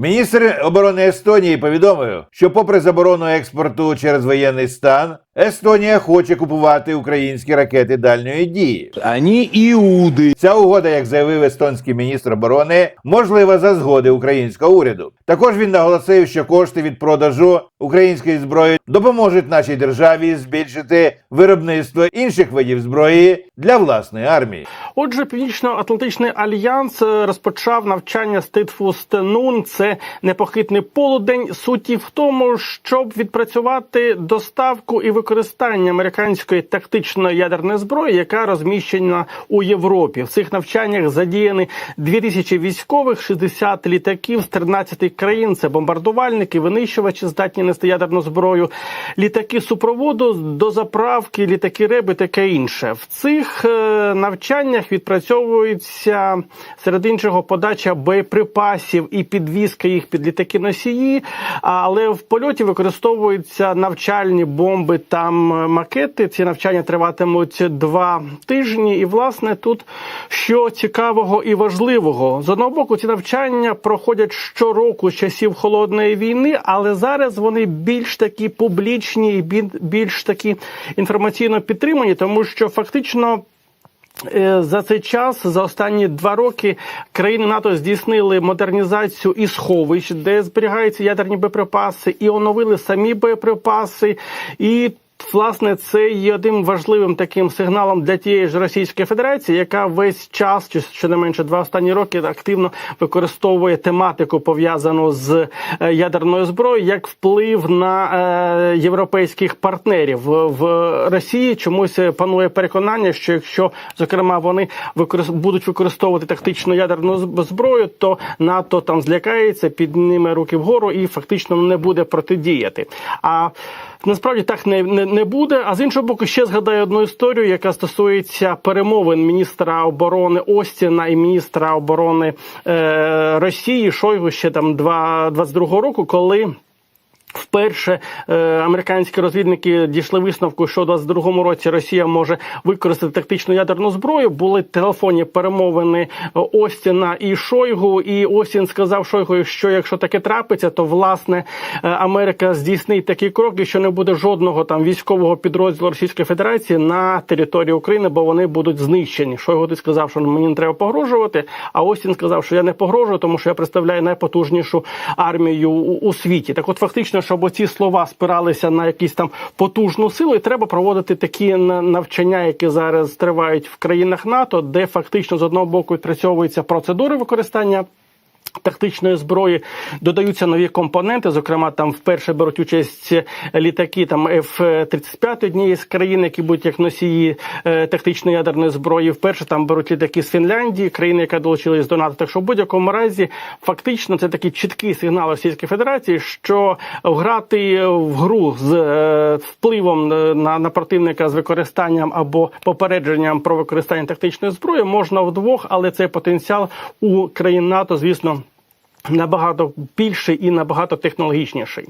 Міністр оборони Естонії повідомив, що, попри заборону експорту через воєнний стан, Естонія хоче купувати українські ракети дальньої дії. Они иуды. Ця угода, як заявив естонський міністр оборони, можлива за згоди українського уряду. Також він наголосив, що кошти від продажу української зброї допоможуть нашій державі збільшити виробництво інших видів зброї для власної армії. Отже, Північно-Атлантичний альянс е, розпочав навчання Ститфуст Нун. Це непохитний полудень. Суті в тому, щоб відпрацювати доставку і використання американської тактичної ядерної зброї, яка розміщена у Європі. В цих навчаннях задіяні 2000 військових, 60 літаків з 13 країн. Це бомбардувальники, винищувачі, здатні нести ядерну зброю, літаки супроводу до заправки, літаки реби, таке інше. В цих е, навчаннях відпрацьовується серед іншого подача боєприпасів і підвізка їх під літаки носії, але в польоті використовуються навчальні бомби там макети. Ці навчання триватимуть два тижні. І власне тут що цікавого і важливого з одного боку, ці навчання проходять щороку з часів холодної війни, але зараз вони більш такі публічні і більш такі інформаційно підтримані, тому що фактично. Е, За цей час, за останні два роки, країни НАТО здійснили модернізацію і сховищ, де зберігаються ядерні боєприпаси, і оновили самі боєприпаси. І власне це є одним важливим таким сигналом для тієї ж Російської Федерації, яка весь час, чи щонайменше два останні роки, активно використовує тематику пов'язану з е, ядерною зброєю як вплив на е, європейських партнерів В- Росії. Чомусь панує переконання, що якщо зокрема вони будуть використовувати тактичну ядерну зброю, то НАТО там злякається, підніме руки вгору і фактично не буде протидіяти. А Насправді так не, не, не буде. А з іншого боку, ще згадаю одну історію, яка стосується перемовин міністра оборони Остіна і міністра оборони е, Росії Шойгу ще там два 22 року, коли. Вперше е, американські розвідники дійшли висновку, що у 22-му році Росія може використати тактичну ядерну зброю. Були телефонні перемовини Остіна і Шойгу. І Остін сказав Шойгу, що якщо таке трапиться, то власне е, Америка здійснить такий крок, і що не буде жодного там військового підрозділу Російської Федерації на території України, бо вони будуть знищені. Шойгу ти сказав, що мені не треба погрожувати. А Остін сказав, що я не погрожую, тому що я представляю найпотужнішу армію у, у світі. Так, от фактично, щоб ці слова спиралися на якісь там потужну силу, і треба проводити такі навчання, які зараз тривають в країнах НАТО, де фактично з одного боку відпрацьовуються процедури використання. Тактичної зброї додаються нові компоненти. Зокрема, там вперше беруть участь літаки там F-35 однієї з країн, які будуть як носії е, тактичної ядерної зброї. Вперше там беруть літаки з Фінляндії, країни, яка долучилась до НАТО. Так що в будь-якому разі, фактично, це такий чіткий сигнал Російської Федерації, що грати в гру з е, впливом е, на, на противника з використанням або попередженням про використання тактичної зброї можна вдвох, але цей потенціал у країн НАТО, звісно. Набагато більший і набагато технологічніший.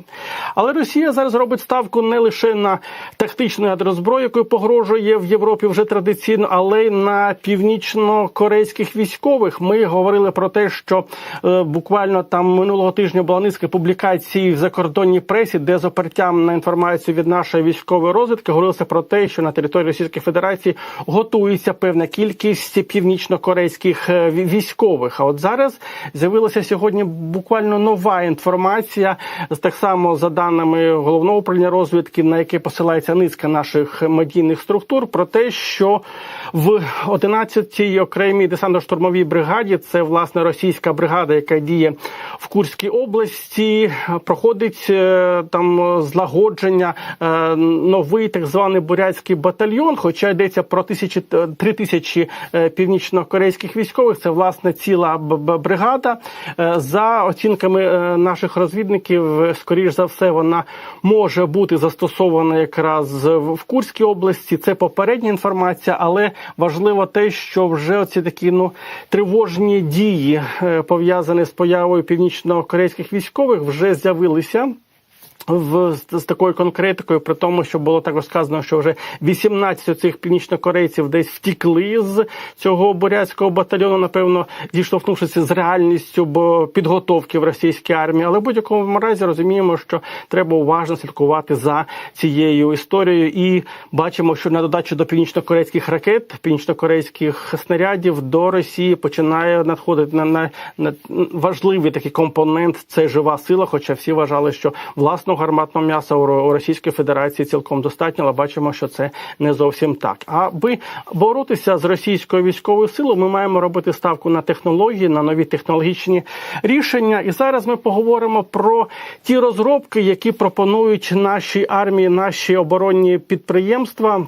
Але Росія зараз робить ставку не лише на тактичну ядерну зброю, якою погрожує в Європі вже традиційно, але й на північно-корейських військових. Ми говорили про те, що е, буквально там минулого тижня була низка публікацій в закордонній пресі, де з опертям на інформацію від нашої військової розвідки говорилося про те, що на території Російської Федерації готується певна кількість північно-корейських е, військових. А от зараз з'явилася сьогодні буквально нова інформація, з так само за даними головного управління розвідки, на яке посилається низка наших медійних структур, про те, що в 11-й окремій десантно-штурмовій бригаді, це власне російська бригада, яка діє в Курській області, проходить е, там злагодження е, новий так званий бурятський батальйон. Хоча йдеться про тисячі три тисячі е, північно-корейських військових. Це власне ціла бригада. Е, За оцінками е, наших розвідників, е, скоріш за все, вона може бути застосована якраз в Курській області. Це попередня інформація, але важливо те, що вже оці такі ну тривожні дії е, пов'язані з появою північно-корейських військових вже з'явилися. В з, з такою конкретикою, при тому, що було також сказано, що вже 18 цих північнокорейців десь втікли з цього бурятського батальйону, напевно, зіштовхнувшися з реальністю бо підготовки в російській армії. Але в будь-якому разі розуміємо, що треба уважно слідкувати за цією історією, і бачимо, що на додачу до північнокорейських ракет, північнокорейських снарядів до Росії починає надходити на, на, на важливий такий компонент. Це жива сила. Хоча всі вважали, що власного гарматного м'яса у, Російській Федерації цілком достатньо, але бачимо, що це не зовсім так. Аби боротися з російською військовою силою, ми маємо робити ставку на технології, на нові технологічні рішення. І зараз ми поговоримо про ті розробки, які пропонують нашій армії, наші оборонні підприємства.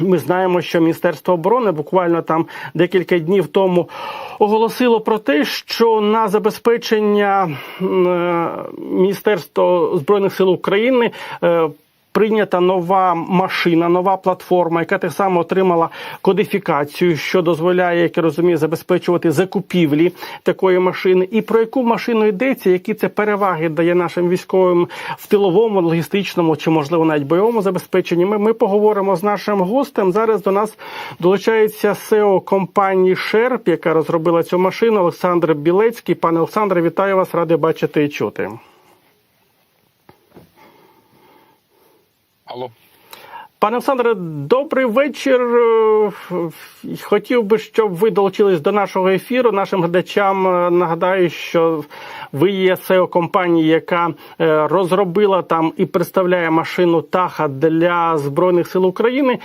Ми знаємо, що Міністерство оборони буквально там декілька днів тому оголосило про те, що на забезпечення е, Міністерства збройних сил України. Прийнята нова машина, нова платформа, яка так само отримала кодифікацію, що дозволяє, як я розумію, забезпечувати закупівлі такої машини. І про яку машину йдеться, які це переваги дає нашим військовим в тиловому, логістичному чи, можливо, навіть бойовому забезпеченні. Ми, ми поговоримо з нашим гостем. Зараз до нас долучається СЕО компанії Шерп, яка розробила цю машину. Олександр Білецький. Пане Олександре, вітаю вас, радий бачити і чути. Алло. Пане Олександре, добрий вечір. Е, Хотів би, щоб ви долучились до нашого ефіру. Нашим глядачам е, нагадаю, що ви є SEO компанії, яка е, розробила там і представляє машину Таха для Збройних сил України.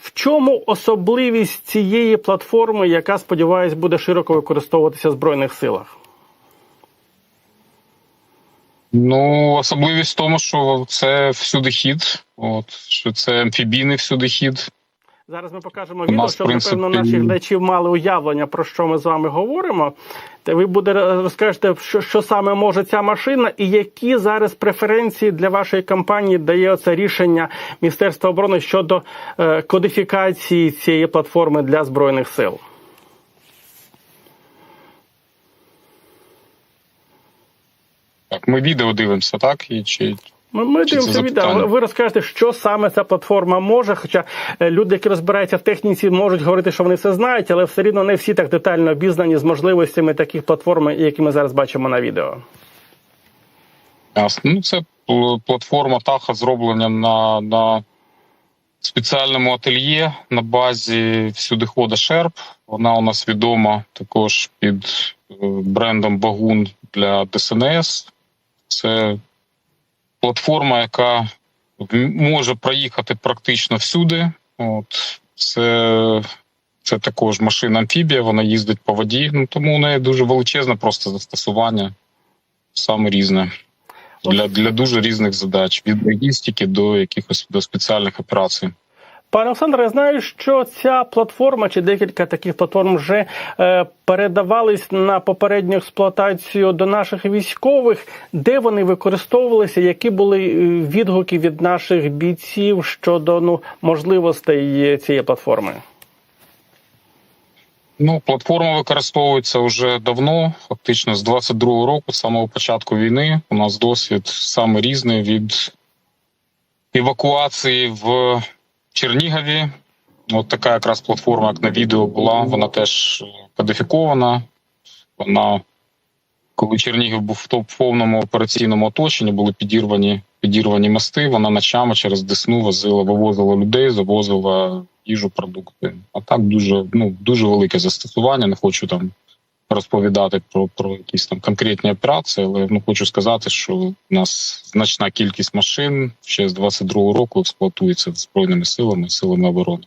В чому особливість цієї платформи, яка сподіваюсь буде широко використовуватися в збройних силах? Ну, особливість в тому, що це всюди хід, от що це амфібійний всюди хід. Зараз ми покажемо відео, нас, щоб принципі, напевно наші глядачі мали уявлення про що ми з вами говоримо. Та ви буде розкажете, що, що саме може ця машина, і які зараз преференції для вашої компанії дає це рішення Міністерства оборони щодо е, кодифікації цієї платформи для збройних сил. Ми відео дивимося, так? І чи Ми, ми дивимося відео. Ви розкажете, що саме ця платформа може. Хоча е, люди, які розбираються в техніці, можуть говорити, що вони все знають, але все рівно не всі так детально обізнані з можливостями таких платформ, які ми зараз бачимо на відео. ясно? Ну, це платформа Таха зроблена на, на спеціальному ательє на базі всюдихода Шерп. Вона у нас відома також під е, брендом Багун для ДСНС. Це платформа, яка може проїхати практично всюди. От це, це також машина амфібія, вона їздить по воді. Ну тому у неї дуже величезне просто застосування, саме різне. Для, для дуже різних задач від логістики до якихось до спеціальних операцій. Пане Олександре, я знаю, що ця платформа чи декілька таких платформ вже е, передавались на попередню експлуатацію до наших військових. Де вони використовувалися? Які були е, відгуки від наших бійців щодо ну можливостей цієї платформи? Ну, платформа використовується вже давно, фактично з 22-го року, з самого початку війни. У нас досвід саме різний від евакуації в Чернігові. От така якраз платформа, як на відео була, вона теж кодифікована. Вона, коли Чернігів був в топ- повному операційному оточенні, були підірвані, підірвані мости. Вона ночами через Десну возила, вивозила людей, завозила їжу, продукти. А так дуже ну дуже велике застосування. Не хочу там розповідати про, про якісь там конкретні операції, але ну хочу сказати, що у нас значна кількість машин ще з 22-го року експлуатується збройними силами, силами оборони.